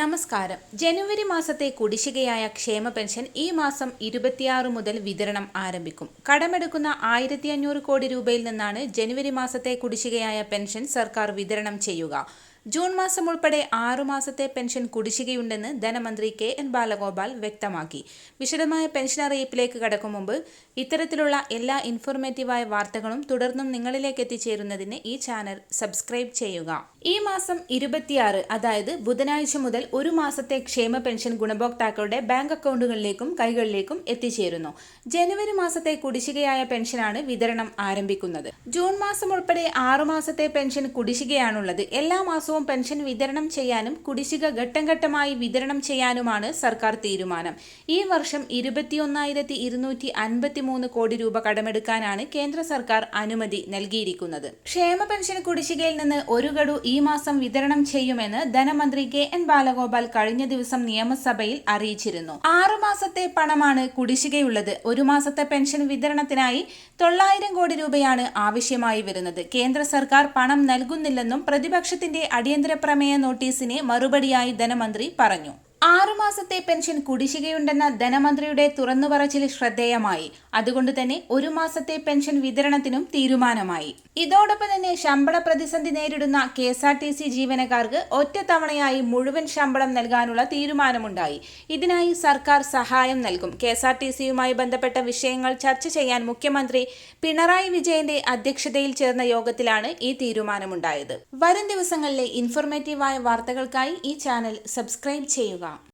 നമസ്കാരം. ജനുവരി മാസത്തെ കുടിശ്ശികയായ ക്ഷേമ പെൻഷൻ ഈ മാസം ഇരുപത്തിയാറ് മുതൽ വിതരണം ആരംഭിക്കും. കടമെടുക്കുന്ന ആയിരത്തി അഞ്ഞൂറ് കോടി രൂപയിൽ നിന്നാണ് ജനുവരി മാസത്തെ കുടിശ്ശികയായ പെൻഷൻ സർക്കാർ വിതരണം ചെയ്യുക. ജൂൺ മാസം ഉൾപ്പെടെ ആറു മാസത്തെ പെൻഷൻ കുടിശ്ശികയുണ്ടെന്ന് ധനമന്ത്രി കെ എൻ ബാലഗോപാൽ വ്യക്തമാക്കി. വിശദമായ പെൻഷൻ അറിയിപ്പിലേക്ക് കടക്കും മുമ്പ് ഇത്തരത്തിലുള്ള എല്ലാ ഇൻഫോർമേറ്റീവായ വാർത്തകളും തുടർന്നും നിങ്ങളിലേക്ക് എത്തിച്ചേരുന്നതിന് ഈ ചാനൽ സബ്സ്ക്രൈബ് ചെയ്യുക. ഈ മാസം ഇരുപത്തിയാറ് അതായത് ബുധനാഴ്ച മുതൽ ഒരു മാസത്തെ ക്ഷേമ പെൻഷൻ ഗുണഭോക്താക്കളുടെ ബാങ്ക് അക്കൗണ്ടുകളിലേക്കും കൈകളിലേക്കും എത്തിച്ചേരുന്നു. ജനുവരി മാസത്തെ കുടിശ്ശികയായ പെൻഷനാണ് വിതരണം ആരംഭിക്കുന്നത്. ജൂൺ മാസം ഉൾപ്പെടെ ആറു മാസത്തെ പെൻഷൻ കുടിശ്ശികയാണുള്ളത്. എല്ലാ മാസവും പെൻഷൻ വിതരണം ചെയ്യാനും കുടിശ്ശിക ഘട്ടം ഘട്ടമായി വിതരണം ചെയ്യാനുമാണ് സർക്കാർ തീരുമാനം. ഈ വർഷം ഇരുപത്തിയൊന്നായിരത്തി ഇരുന്നൂറ്റി അൻപത്തിമൂന്ന് കോടി രൂപ കടമെടുക്കാനാണ് കേന്ദ്ര സർക്കാർ അനുമതി നൽകിയിരിക്കുന്നത്. ക്ഷേമ പെൻഷൻ കുടിശ്ശികയിൽ നിന്ന് ഒരു ഗഡു ഈ മാസം വിതരണം ചെയ്യുമെന്ന് ധനമന്ത്രി കെ എൻ ബാലഗോപാൽ കഴിഞ്ഞ ദിവസം നിയമസഭയിൽ അറിയിച്ചിരുന്നു. ആറു മാസത്തെ പണമാണ് കുടിശ്ശികയുള്ളത്. ഒരു മാസത്തെ പെൻഷൻ വിതരണത്തിനായി തൊള്ളായിരം കോടി രൂപയാണ് ആവശ്യമായി വരുന്നത്. കേന്ദ്ര സർക്കാർ പണം നൽകുന്നില്ലെന്നും പ്രതിപക്ഷത്തിന്റെ അടിയന്തര പ്രമേയ നോട്ടീസിന് മറുപടിയായി ധനമന്ത്രി പറഞ്ഞു ആറുമാസത്തെ പെൻഷൻ കുടിശ്ശികയുണ്ടെന്ന ധനമന്ത്രിയുടെ തുറന്നുപറച്ചിൽ ശ്രദ്ധേയമായി. അതുകൊണ്ട് തന്നെ ഒരു മാസത്തെ പെൻഷൻ വിതരണത്തിനും തീരുമാനമായി. ഇതോടൊപ്പം തന്നെ ശമ്പള പ്രതിസന്ധി നേരിടുന്ന K S R T C ജീവനക്കാർക്ക് ഒറ്റത്തവണയായി മുഴുവൻ ശമ്പളം നൽകാനുള്ള തീരുമാനമുണ്ടായി. ഇതിനായി സർക്കാർ സഹായം നൽകും. കെ എസ് ആർ ടി സിയുമായി ബന്ധപ്പെട്ട വിഷയങ്ങൾ ചർച്ച ചെയ്യാൻ മുഖ്യമന്ത്രി പിണറായി വിജയന്റെ അധ്യക്ഷതയിൽ ചേർന്ന യോഗത്തിലാണ് ഈ തീരുമാനമുണ്ടായത്. വരും ദിവസങ്ങളിലെ ഇൻഫോർമേറ്റീവായ വാർത്തകൾക്കായി ഈ ചാനൽ സബ്സ്ക്രൈബ് ചെയ്യുക.